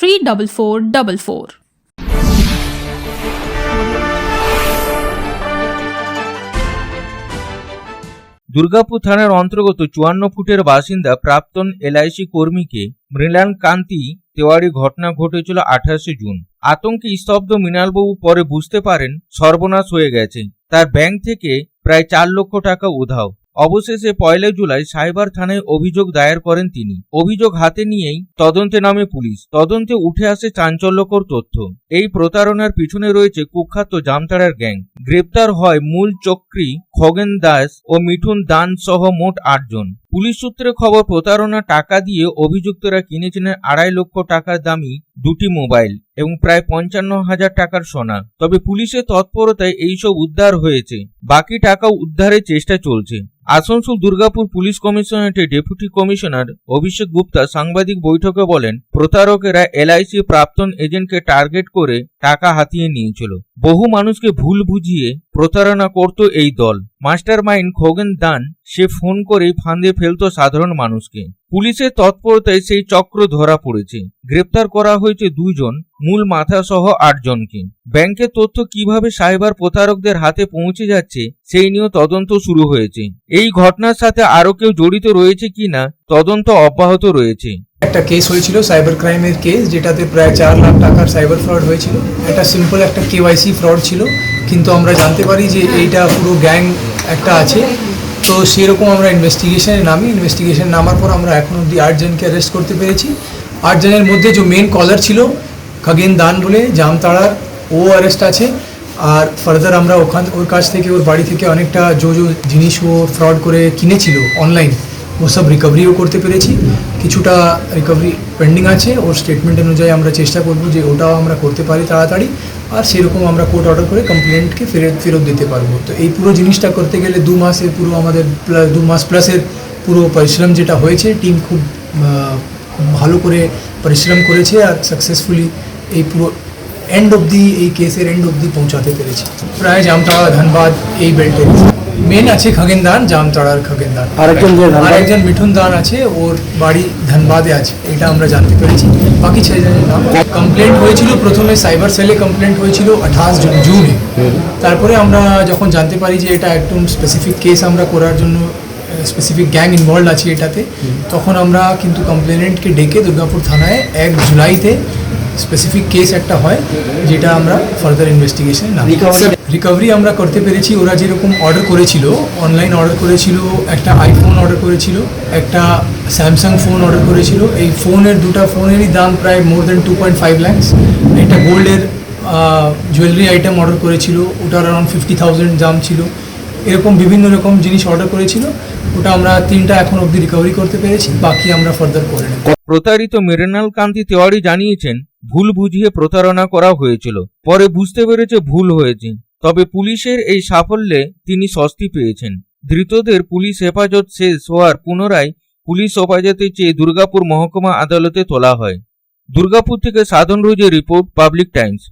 three double four double four Durgapur থানার অন্তর্গত চুয়ান্ন ফুটের বাসিন্দা প্রাক্তন এলআইসি কর্মীকে মৃণাল কান্তি তেওয়ারি ঘটনা ঘটেছিল আঠাশে জুন। আতঙ্কে স্তব্ধ মৃণালবাবু পরে বুঝতে পারেন সর্বনাশ হয়ে গেছে। তার ব্যাংক থেকে প্রায় চার লক্ষ টাকা উধাও। অবশেষে পয়লা জুলাই সাইবার থানায় অভিযোগ দায়ের করেন তিনি। অভিযোগ হাতে নিয়েই তদন্তে নামে পুলিশ। তদন্তে উঠে আসে চাঞ্চল্যকর তথ্য। এই প্রতারণার পিছনে রয়েছে কুখ্যাত জামতাড়ার গ্যাং। গ্রেপ্তার হয় মূল চক্রী খগেন দাস ও মিঠুন দান সহ মোট আটজন। পুলিশ সূত্রে খবর, প্রতারণা টাকা দিয়ে অভিযুক্তরা কিনেছিলেন আড়াই লক্ষ টাকার দামি দুটি মোবাইল এবং প্রায় পঞ্চান্ন হাজার টাকার সোনা। তবে পুলিশের তৎপরতায় এইসব উদ্ধার হয়েছে। বাকি টাকাও উদ্ধারের চেষ্টা চলছে। আসানসোল দুর্গাপুর পুলিশ কমিশনারেটের ডেপুটি কমিশনার অভিষেক গুপ্তা সাংবাদিক বৈঠকে বলেন, প্রতারকেরা এলআইসি প্রাক্তন এজেন্টকে টার্গেট করে টাকা হাতিয়ে নিয়েছিল। বহু মানুষকে ভুল বুঝিয়ে প্রতারণা করত এই দল। মাস্টার মাইন্ড খোগেন দান সে ফোন করে ফাঁদে ফেলত সাধারণ মানুষকে। পুলিশের তৎপরতায় সেই চক্র ধরা পড়েছে। গ্রেপ্তার করা হয়েছে দুইজন, মূল মাথা সহ আটজনকে। ব্যাংকের তথ্য কীভাবে সাইবার প্রতারকদের হাতে পৌঁছে যাচ্ছে, সেই নিয়েও তদন্ত শুরু হয়েছে। এই ঘটনার সাথে আরও কেউ জড়িত রয়েছে কিনা, তদন্ত অব্যাহত রয়েছে। একটা কেস হয়েছিল সাইবার ক্রাইমের কেস যেটাতে প্রায় চার লাখ টাকার সাইবার ফ্রড হয়েছিল। এটা সিম্পল একটা কেওয়াইসি ফ্রড ছিল, কিন্তু আমরা জানতে পারি যে এইটা পুরো গ্যাং একটা আছে। তো সেরকম আমরা ইনভেস্টিগেশনে নামি। ইনভেস্টিগেশন নামার পর আমরা এখন অব্দি আটজনকে অ্যারেস্ট করতে পেরেছি। আটজনের মধ্যে যে মেন কলার ছিল খগেন দান বলে জামতাড়ার ও অ্যারেস্ট আছে। আর ফার্দার আমরা ওখান ওর কাছ থেকে, ওর বাড়ি থেকে অনেকটা জো জিনিস ও ফ্রড করে কিনেছিল অনলাইন ও সব রিকভারিও করতে পেরেছি কিছুটা রিকভারি পেন্ডিং আছে ওর স্টেটমেন্ট অনুযায়ী আমরা চেষ্টা করব যে ওটাও আমরা করতে পারি তাড়াতাড়ি আর সেরকম আমরা কোর্ট অর্ডার করে কমপ্লেন্টকে ফেরত ফেরত দিতে পারব তো এই পুরো জিনিসটা করতে গেলে দু মাসে পুরো আমাদের দু মাস প্লাসের পুরো পরিশ্রম যেটা হয়েছে টিম খুব ভালো করে পরিশ্রম করেছে আর সাকসেসফুলি এই পুরো এন্ড অবধি এই কেসের এন্ড অবধি পৌঁছাতে পেরেছি প্রায় জামতাড়া ধানবাদ এই বেল্টে মেন আছে খগেন দান জামতাড়ার খগেন দান আরেকজন যে আরেকজন মিঠুন দান আছে ওর বাড়ি ধানবাদে আছে এটা আমরা জানতে পেরেছি। বাকি ছজনের নাম? কমপ্লেন্ট হয়েছিল প্রথমে সাইবার সেলে কমপ্লেন্ট হয়েছিল আঠাশ জুন জুনে। তারপরে আমরা যখন জানতে পারি যে এটা একদম স্পেসিফিক কেস আমরা করার জন্য স্পেসিফিক গ্যাং ইনভলভ আছে এটাতে তখন আমরা কিন্তু কমপ্লেনেন্টকে ডেকে দুর্গাপুর থানায় এক জুলাইতে স্পেসিফিক কেস একটা হয় যেটা আমরা ফার্দার ইনভেস্টিগেশন নাম রিকভারি আমরা করতে পেরেছি ওরা যেরকম অর্ডার করেছিল অনলাইন অর্ডার করেছিল একটা আইফোন অর্ডার করেছিল একটা স্যামসাং ফোন অর্ডার করেছিল এই ফোনের দুটো ফোনেরই দাম প্রায় more than two point five lakhs একটা গোল্ডের জুয়েলারি আইটেম অর্ডার করেছিল ওটার অ্যারাউন্ড ফিফটি থাউজেন্ড দাম ছিল। এরকম বিভিন্ন রকম জিনিস অর্ডার করেছিল ওটা আমরা তিনটা এখন অবধি রিকভারি করতে পেরেছি বাকি আমরা ফার্দার করে নেব। প্রতারিত মৃণাল কান্তি তেওয়ারি জানিয়েছেন ভুল বুঝিয়ে প্রতারণা করা হয়েছিল। পরে বুঝতে পেরেছে ভুল হয়েছে। তবে পুলিশের এই সাফল্যে তিনি স্বস্তি পেয়েছেন। ধৃতদের পুলিশ হেফাজত শেষ হওয়ার পুনরায় পুলিশ হেফাজতে চেয়ে দুর্গাপুর মহকুমা আদালতে তোলা হয়। দুর্গাপুর থেকে সাধন রোজের রিপোর্ট, পাবলিক টাইমস।